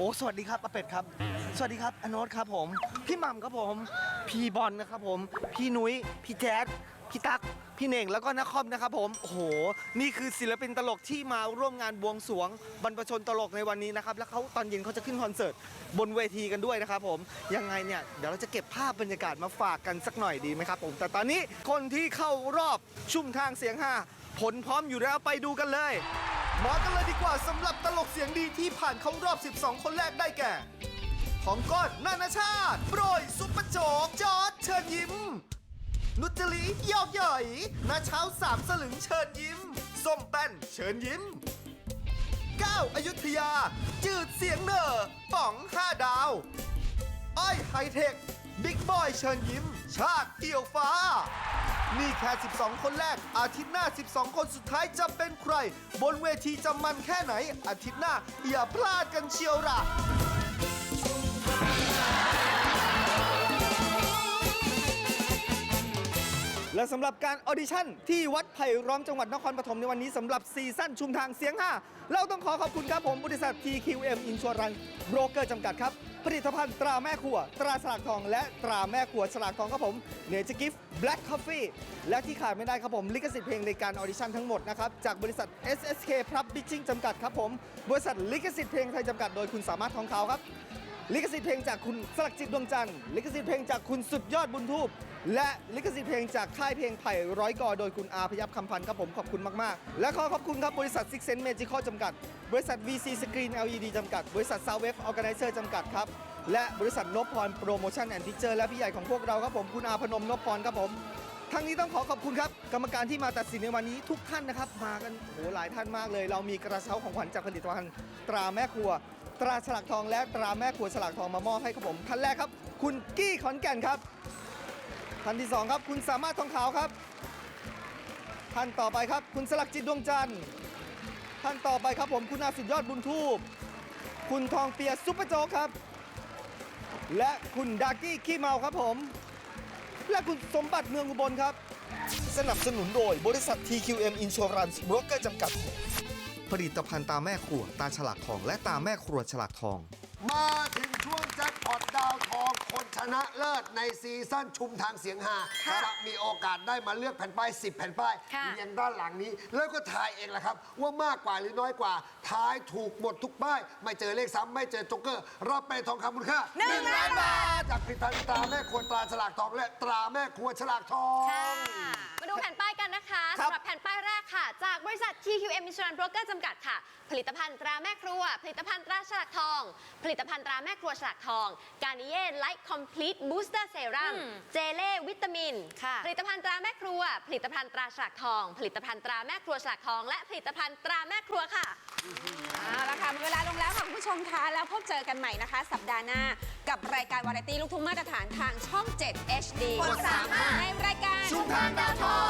อ้สวัสดีครับอาเป็ดครับ สวัสดีครับอโนตครับผม พี่หม่ำครับผม พี่บอลนะครับผม พี่นุ้ย พี่แจ๊ดพี่ตั๊ก พี่เน่ง แล้วก็นักคอมนะครับผม โอ้โห นี่คือศิลปินตลกที่มาร่วมงานบวงสรวงบรรพชนตลกในวันนี้นะครับ แล้วเขาตอนเย็นเขาจะขึ้นคอนเสิร์ตบนเวทีกันด้วยนะครับผม ยังไงเนี่ย เดี๋ยวเราจะเก็บภาพบรรยากาศมาฝากกันสักหน่อยดีไหมครับผม แต่ตอนนี้คนที่เข้ารอบชุ่มทางเสียงห้าผลพร้อมอยู่แล้วไปดูกันเลย มากันเลยดีกว่าสำหรับตลกเสียงดีที่ผ่านเข้ารอบ 12 คนแรกได้แก่ ของก้อนนานาชาติ โปรยซุปเปอร์โจกจอร์ดเชิญยิ้ม นุจลียอกย่อยนาเช้าสามสลึงเชิญยิ้ม ส้มแป้นเชิญยิ้มก้าวอายุทยา จืดเสียงเนอป๋องห้าดาว อ้อยไฮเทค บิ๊กบอยเชิญยิ้ม ชาติเอี่ยวฟ้า นี่แค่ 12 คนแรก อาทิตย์หน้า 12 คนสุดท้ายจะเป็นใคร บนเวทีจะมันแค่ไหน อาทิตย์หน้า อย่าพลาดกันเชียวล่ะและสำหรับการออดิชั่นที่วัดไผ่ร้อมจังหวัดนครปฐมในวันนี้สำหรับซีซั่นชุมทางเสียง 5 เราต้องขอขอบคุณครับผมบริษัท TQM Insurance Broker จำกัดครับ ผลิตภัณฑ์ตราแม่ครัว ตราสลากทอง และตราแม่ครัวสลากทองครับผมเนเจอร์กิฟต์แบล็กคอฟฟี่และที่ขาดไม่ได้ครับผมลิขสิทธิ์เพลงในการออดิชั่นทั้งหมดนะครับจากบริษัท SSK Publishing จำกัดครับผมบริษัทลิขสิทธิ์เพลงไทยจำกัดโดยคุณสามารถทองขาวครับ ลิขสิทธิ์เพลงจากคุณสลักจิตดวงจันทร์ลิขสิทธิ์เพลงจากคุณสุดยอดบุญทูปและลิขสิทธิ์เพลงจากค่ายเพลงไผ่ร้อยกอโดยคุณอาพยับคำพันธ์ครับผมขอบคุณมากๆ และขอขอบคุณครับบริษัท Six Sense Magical จำกัด บริษัท VC Screen LED จำกัด บริษัท Soundwave Organizer จำกัดครับและบริษัทนพพรโปรโมชั่นแอนด์พิเจอร์และพี่ใหญ่ของพวกเราครับผมคุณอาพนมนพพรครับผมทั้งนี้ต้องขอขอบคุณครับกรรมการที่มาตัดสินในวันนี้ทุกท่านนะครับ มากันโหหลายท่านมากเลย เรามีกระเช้าของขวัญจากผลิตภัณฑ์ตราแม่ครัว ตราฉลากทองและตราแม่ครัวฉลากทองมามอบให้ครับผมท่านแรกครับ คุณกี้ขอนแก่นครับท่านที่สองครับ คุณสามารถทองขาวครับท่านต่อไปครับ คุณสลักจิตดวงจันทร์ท่านต่อไปครับผมคุณอาสุดยอดบุญทูปคุณทองเปียซุปเปอร์โจกครับ และคุณดากี้ขี้เมาครับผม และคุณสมบัติเมืองอุบลครับ สนับสนุนโดยบริษัท TQM Insurance Broker จำกัด ผลิตภัณฑ์ตาแม่ครัวตาฉลากทอง และตาแม่ครัวฉลากทอง มาถึงช่วงแจ็คพอตดาวทองคนชนะเลิศในซีซั่นชุมทางเสียงหาค่ะจะมีโอกาสได้มาเลือกแผ่นป้าย 10 แผ่นป้ายค่ะเรียงด้านหลังนี้ แล้วก็ทายเองแหละครับ ว่ามากกว่าหรือน้อยกว่าทายถูกหมดทุกป้าย ไม่เจอเลขซ้ำไม่เจอโจ็กเกอร์ รับไปทองคำมูลค่าหนึ่งล้านบาท จากผลิตภัณฑ์ตราแม่ครัวตราฉลากทองและตราแม่ครัวฉลากทอง มาดูแผ่นป้ายกันนะคะครับ สำหรับแผ่นป้ายแรกค่ะ จากบริษัท TQM Insurance Broker จำกัดค่ะ ผลิตภัณฑ์ตราแม่ครัว ผลิตภัณฑ์ตราฉลากทอง ผลิตภัณฑ์ตราแม่ครัวฉลากทอง การนิเย่ไลท์คอมพลีทบูสเตอร์เซรั่มเจเล่วิตามิน ค่ะ ผลิตภัณฑ์ตราแม่ครัว ผลิตภัณฑ์ตราฉลากทอง ผลิตภัณฑ์ตราแม่ครัวฉลากทอง และผลิตภัณฑ์ตราแม่ครัวค่ะ เอาละค่ะหมดเวลาลงแล้วค่ะคุณผู้ชมคะแล้วพบเจอกันใหม่นะคะ สัปดาห์หน้ากับรายการวาไรตี้ลูกทุ่งมาตรฐานทางช่อง 7 HD กด35ในรายการ ชุมทางดาวทอง